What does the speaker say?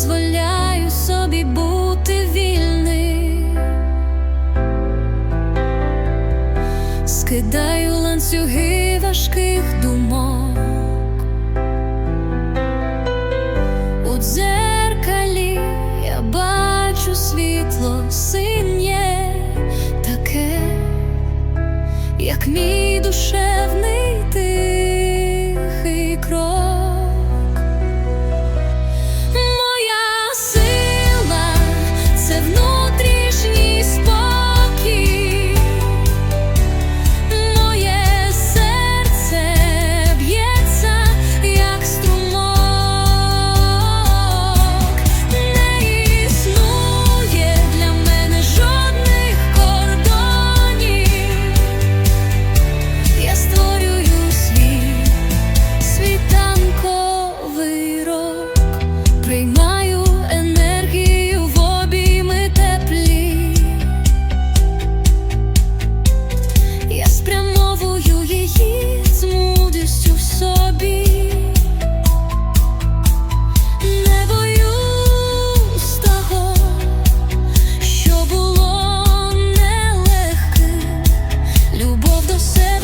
дозволяю собі бути вільний, скидаю ланцюги важких думок у дзеркалі я бачу світло синє таке, як мій душевний тихий кров. the same